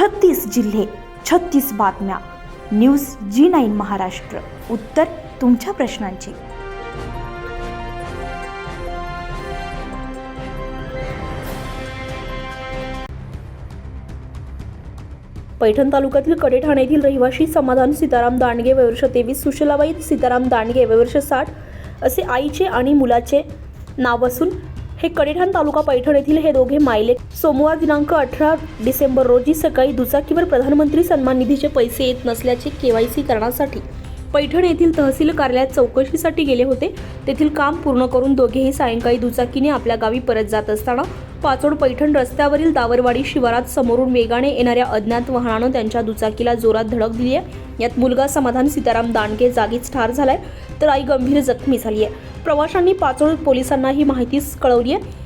छत्तीस जिल्हे छत्तीस बातम्या. News G nine Maharashtra. उत्तर तुमच्या प्रश्नांची. पैठण तालुक्यातील कडेठाण येथील रहिवाशी समाधान सीताराम दांडगे वयवर्ष तेवीस सुशलाबाई सीताराम दांडगे वयवर्ष साठ असे आईचे आणि मुलाचे नाव असून हे कडेठाण तालुका पैठण येथील हे दोघे मायले सोमवार दिनांक अठरा डिसेंबर रोजी सकाळी दुचाकीवर प्रधानमंत्री सन्मान निधीचे पैसे येत नसल्याचे केवायसी करण्यासाठी पैठण येथील तहसील कार्यालयात चौकशीसाठी गेले होते. तेथील काम पूर्ण करून दोघेही सायंकाळी दुचाकीने आपल्या गावी परत जात असताना पाचोड पैठण रस्त्यावरील दावरवाडी शिवारात समोरून वेगाने येणाऱ्या अज्ञात वाहनानं त्यांच्या दुचाकीला जोरात धडक दिली आहे. यात मुलगा समाधान सीताराम दांडगे जागीच ठार झालाय तर आई गंभीर जखमी झाली आहे प्रवाशांनी पाचोड पोलिसांना ही माहितीच कळवली आहे.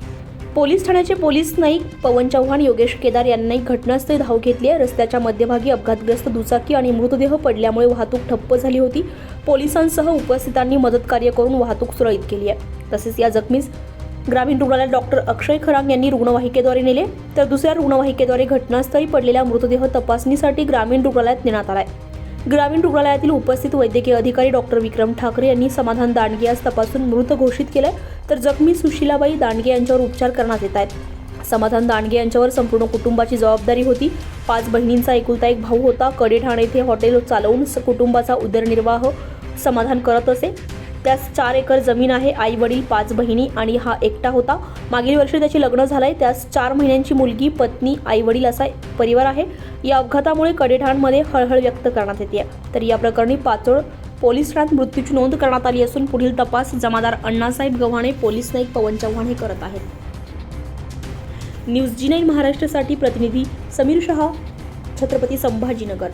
पोलीस ठाण्याचे पोलीस नाईक पवन चव्हाण योगेश केदार यांनी घटनास्थळी धाव घेतली आहे. रस्त्याच्या मध्यभागी अपघातग्रस्त दुचाकी आणि मृतदेह पडल्यामुळे वाहतूक ठप्प झाली होती. पोलिसांसह उपस्थितांनी मदत कार्य करून वाहतूक सुरळीत केली आहे. तसेच या जखमीस ग्रामीण रुग्णालयात डॉक्टर अक्षय खरांग यांनी रुग्णवाहिकेद्वारे नेले. तर दुसऱ्या रुग्णवाहिकेद्वारे घटनास्थळी पडलेला मृतदेह तपासणीसाठी ग्रामीण रुग्णालयात नेण्यात आलाय ग्रामीण रुग्णालयातील उपस्थित वैद्यकीय अधिकारी डॉक्टर विक्रम ठाकरे यांनी समाधान दांडगे यास तपासून मृत घोषित केलंय. तर जखमी सुशिलाबाई दांडगे यांच्यावर उपचार करण्यात येत आहेत. समाधान दांडगे यांच्यावर संपूर्ण कुटुंबाची जबाबदारी होती. पाच बहिणींचा एकुलता एक भाऊ होता. कडेठाण येथे हॉटेल चालवून कुटुंबाचा उदरनिर्वाह समाधान करत असे. त्यास चार एकर जमीन आहे आई वडील पाच बहिणी आणि हा एकटा होता. मागील वर्षी त्याचे लग्न झालंय त्यास चार महिन्यांची मुलगी पत्नी आई वडील असा परिवार आहे. या अपघातामुळे कडेठाणमध्ये हळहळ व्यक्त करण्यात येते. तर या प्रकरणी पाचोळ पोलीस ठाण्यात मृत्यूची नोंद करण्यात आली असून पुढील तपास जमादार अण्णासाहेब गव्हाणे पोलीस नाईक पवन चव्हाण हे करत आहेत. न्यूज जी नाईन महाराष्ट्रासाठी प्रतिनिधी समीर शहा छत्रपती संभाजीनगर.